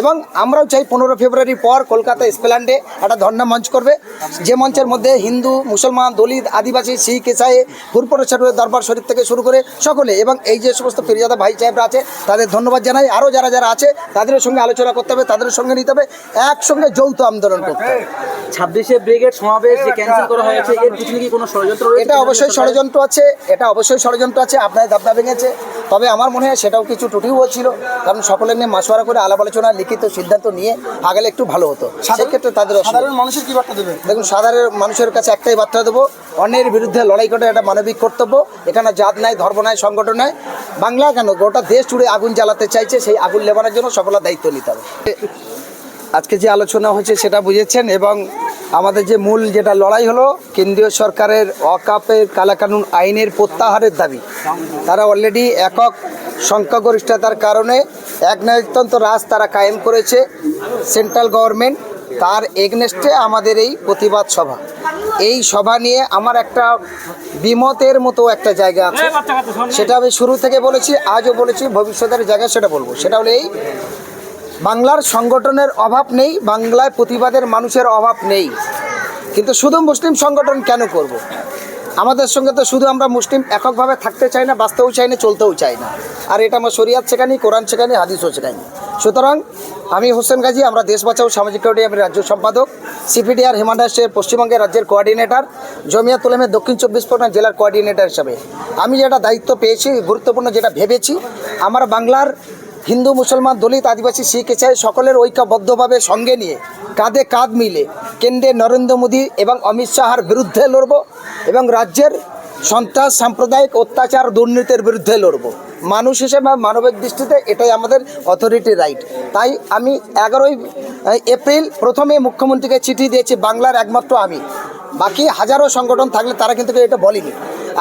এবং আমরাও চাই পনেরো ফেব্রুয়ারি পর কলকাতা স্প্ল্যান্ডে একটা ধর্ণা মঞ্চ করবে। যে মঞ্চের মধ্যে হিন্দু মুসলমান দলিত আদিবাসী শিখ ইসাই গুরুপ্রসাদের দরবার শরীফ থেকে শুরু করে সকলে এবং এই যে সমস্ত ফিরিজাদা ভাই সাহেবরা আছে তাদের ধন্যবাদ জানাই। আরও যারা যারা আছে তাদের সঙ্গে আলোচনা করতে হবে তাদের সঙ্গে নিতে হবে একসঙ্গে যৌথ আন্দোলন করতে হবে। ছাব্বিশে ব্রিগেড সমাবেশ যে ক্যান্সেল করা হয়েছে এর পিছনে কি কোনো ষড়যন্ত্র এটা অবশ্যই ষড়যন্ত্র আছে এটা অবশ্যই ষড়যন্ত্র আছে আপনার দাবদা ভেঙেছে। তবে আমার মনে হয় সেটাও কিছু টুটিও ছিল কারণ সকলের নিয়ে মাসোয়ারা করে আলাপ আলোচনা লিখিত সিদ্ধান্ত নিয়ে আগালে একটু ভালো হতো। সেক্ষেত্রে তাদের সাধারণ মানুষের কি বার্তা দেবে দেখুন সাধারণ মানুষের কাছে একটাই বার্তা দেবো অন্যের বিরুদ্ধে লড়াই করা একটা মানবিক কর্তব্য। এখানে জাত নাই ধর্ম নাই সংগঠন নাই। বাংলা কেন? গোটা দেশ জুড়ে আগুন জ্বালাতে চাইছে সেই আগুন লেবানোর জন্য সকলের দায়িত্ব নিতে হবে। আজকে যে আলোচনা হয়েছে সেটা বুঝেছেন এবং আমাদের যে মূল যেটা লড়াই হলো কেন্দ্রীয় সরকারের অকাপের কালাকানুন আইনের প্রত্যাহারের দাবি। তারা অলরেডি একক সংখ্যাগরিষ্ঠতার কারণে এক নায়কতন্ত্র রাজ তারা কায়েম করেছে, সেন্ট্রাল গভর্নমেন্ট তার এগনেস্টে আমাদের এই প্রতিবাদ সভা। এই সভা নিয়ে আমার একটা বিমতের মতো একটা জায়গা আছে। সেটা আমি শুরু থেকে বলেছি, আজও বলেছি, ভবিষ্যতের জায়গা সেটা বলব। সেটা হলো এই, বাংলার সংগঠনের অভাব নেই, বাংলায় প্রতিবাদের মানুষের অভাব নেই। কিন্তু শুধু মুসলিম সংগঠন কেন করব। আমাদের সঙ্গে তো শুধু আমরা মুসলিম এককভাবে থাকতে চাই না, বাঁচতেও চাই না, চলতেও চাই না। আর এটা আমার শরিয়াত শেখানি কোরআন শেখানি হাদিসও শেখানি সুতরাং আমি হোসেন গাজী, আমরা দেশ বাঁচাও, সামাজিক কমিটি, আমি রাজ্য সম্পাদক, সিপিডিআর হিমাদাসের পশ্চিমবঙ্গের রাজ্যের কোঅর্ডিনেটর জমিয়া তুলেমের দক্ষিণ চব্বিশ পরগনা জেলার কোঅর্ডিনেটর হিসাবে। আমি যেটা দায়িত্ব পেয়েছি, গুরুত্বপূর্ণ যেটা ভেবেছি, আমার বাংলার হিন্দু মুসলমান দলিত আদিবাসী শিখ ইসাই সকলের ঐক্যবদ্ধভাবে সঙ্গে নিয়ে কাঁধে কাঁধ মিলে কেন্দ্রে নরেন্দ্র মোদী এবং অমিত শাহার বিরুদ্ধে লড়ব এবং রাজ্যের সন্ত্রাস, সাম্প্রদায়িক অত্যাচার, দুর্নীতির বিরুদ্ধে লড়ব। মানুষ হিসেবে মানবিক দৃষ্টিতে এটাই আমাদের অথরিটি রাইট তাই আমি এগারোই এপ্রিল প্রথমে মুখ্যমন্ত্রীকে চিঠি দিয়েছি, বাংলার একমাত্র আমি। বাকি হাজারো সংগঠন থাকলে তারা কিন্তু এটা বলিনি।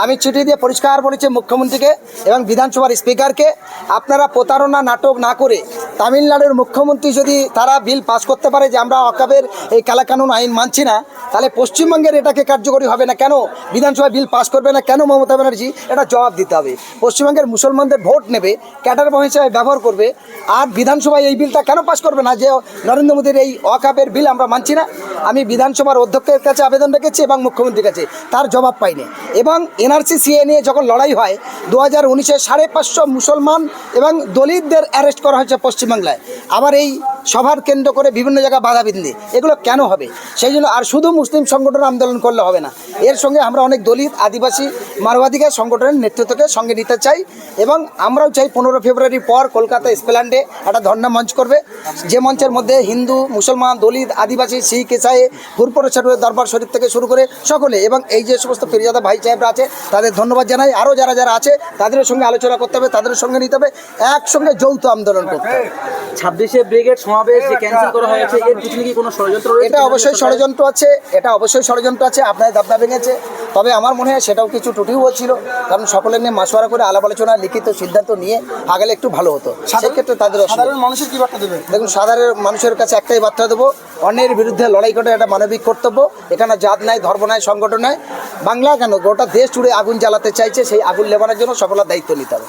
আমি চিঠি দিয়ে পরিষ্কার বলেছি মুখ্যমন্ত্রীকে এবং বিধানসভার স্পিকারকে আপনারা প্রতারণা নাটক না করে তামিলনাড়ুর মুখ্যমন্ত্রী যদি তারা বিল পাস করতে পারে যে আমরা অকাবের এই কালাকানুন আইন মানছি না, তাহলে পশ্চিমবঙ্গের এটাকে কার্যকরী হবে না কেন? বিধানসভায় বিল পাস করবে না কেন মমতা ব্যানার্জি? এটা জবাব দিতে হবে। পশ্চিমবঙ্গের মুসলমানদের ভোট নেবে ক্যাটার বম হিসেবে ব্যবহার করবে, আর বিধানসভায় এই বিলটা কেন পাস করবে না? যে নরেন্দ্র মোদীর এই অকাপের বিল আমরা মানছি না। আমি বিধানসভার অধ্যক্ষের কাছে আবেদন রেখেছি এবং মুখ্যমন্ত্রীর কাছে, তার জবাব পাইনি। এবং এনআরসি, সিএ নিয়ে যখন লড়াই হয়, দু হাজার উনিশে সাড়ে পাঁচশো মুসলমান এবং দলিতদের অ্যারেস্ট করা হয়েছে পশ্চিমবাংলায় আবার এই সভার কেন্দ্র করে বিভিন্ন জায়গায় বাধা বাধাবিন্দি এগুলো কেন হবে? সেই জন্য আর শুধু মুসলিম সংগঠন আন্দোলন করলে হবে না। এর সঙ্গে আমরা অনেক দলিত, আদিবাসী মানবাধিকার সংগঠনের নেতৃত্বকে সঙ্গে নিতে চাই এবং আমরাও চাই পনেরো ফেব্রুয়ারি পর কলকাতা স্প্ল্যান্ডে একটা ধর্ণা মঞ্চ করবে। যে মঞ্চের মধ্যে হিন্দু, মুসলমান, দলিত, আদিবাসী, শিখ, ইসাই গুরুপ্রসাদের দরবার শরীফ থেকে শুরু করে সকলে এবং এই যে সমস্ত ফিরিজাদা ভাই সাহেবরা আছে, তাদের ধন্যবাদ জানাই। আরও যারা যারা আছে তাদের সঙ্গে আলোচনা করতে হবে তাদের সঙ্গে নিতে হবে, একসঙ্গে যৌথ আন্দোলন করতে হবে। ছাব্বিশে ব্রিগেড সমাবেশ যে ক্যান্সেল করা হয়েছে এর পিছনে কি কোনো ষড়যন্ত্র রয়েছে এটা অবশ্যই ষড়যন্ত্র আছে এটা অবশ্যই ষড়যন্ত্র আছে আপনার দাবদা ভেঙেছে। তবে আমার মনে হয় সেটাও কিছু ত্রুটিও ছিল কারণ সকলের নিয়ে মাসোয়ারা করে আলাপ আলোচনা লিখিত সিদ্ধান্ত নিয়ে আগালে একটু ভালো হতো। সেক্ষেত্রে তাদের সাধারণ মানুষের কি বার্তা দেবে? দেখুন সাধারণ মানুষের কাছে একটাই বার্তা দেবো অন্যের বিরুদ্ধে লড়াই করা একটা মানবিক কর্তব্য এখানে জাত নাই ধর্ম নাই সংগঠন নাই। বাংলা কেন? গোটা দেশ জুড়ে আগুন জ্বালাতে চাইছে সেই আগুন লেবানোর জন্য সকলের দায়িত্ব নিতে হবে।